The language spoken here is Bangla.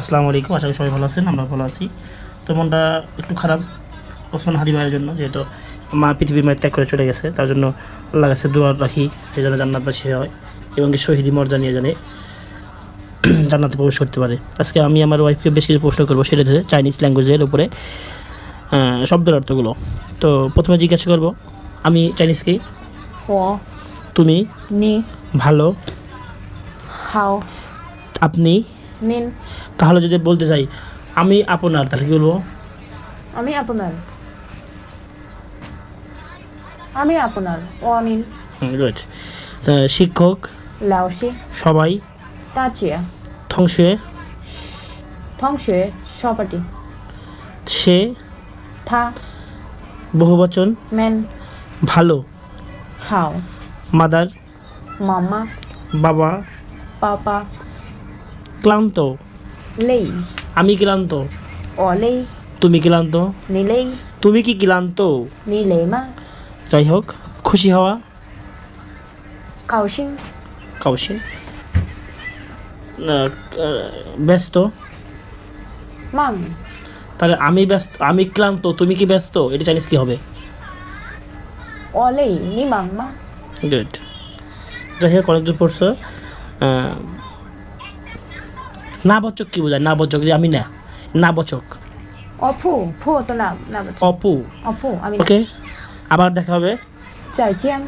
আসসালামু আলাইকুম আশা করি সবাই ভালো আছেন আমরা ভালো আছি। তো মনটা একটু খারাপ ওসমান হাদি ভাইয়ের জন্য যেহেতু মা পৃথিবীর মায়ের ত্যাগ করে চলে গেছে তার জন্য আল্লাহ কাছে দোয়ার রাখি সে যেন জান্নাত বাসী হয় এবং শহীদি মর্যা নিয়ে জানে জান্নাতে প্রবেশ করতে পারে। আজকে আমি আমার ওয়াইফকে বেশ কিছু প্রশ্ন করব সেটা চাইনিজ ল্যাঙ্গুয়েজের উপরে শব্দের অর্থগুলো। তো প্রথমে জিজ্ঞাসা করব আমি চাইনিজকে ও। তুমি? নি। ভালো। হাও। আপনি? নিন। তাহলে যদি বলতে চাই আমি আপনার তাহলে কি বলব? আমি আপনার। আমি আপনার ও আমি গুড শিক্ষক লাউসি সবাই। তাচিয়া। থংশুয়ে থংশুয়ে সপাটি সে। থা। বহুবচন। ম্যান। ভালো। হাও। মাদার। মামা বাবা। পাপা। ক্লান্ত। লেই আমি ক্লান্ত। অলেই তুমি ক্লান্ত? নিলেই। তুমি কি ক্লান্ত? নিলেই মা। যাই হোক খুশি হওয়া। কাউশিং কাউশিং ব্যস্ত। মাম। তাহলে আমি ব্যস্ত আমি ক্লান্ত তুমি কি ব্যস্ত? এটা চাইনিজ কি হবে? অলেই নি মাম মা। গুড যাই হোক অনেক দূর পড়ছো। না বচক কি বোঝায়? না বচক যে আমি না। না বচক অপু ফো তো না না অপু। অপু আমি ওকে আবার দেখা হবে। চাইছি আমি।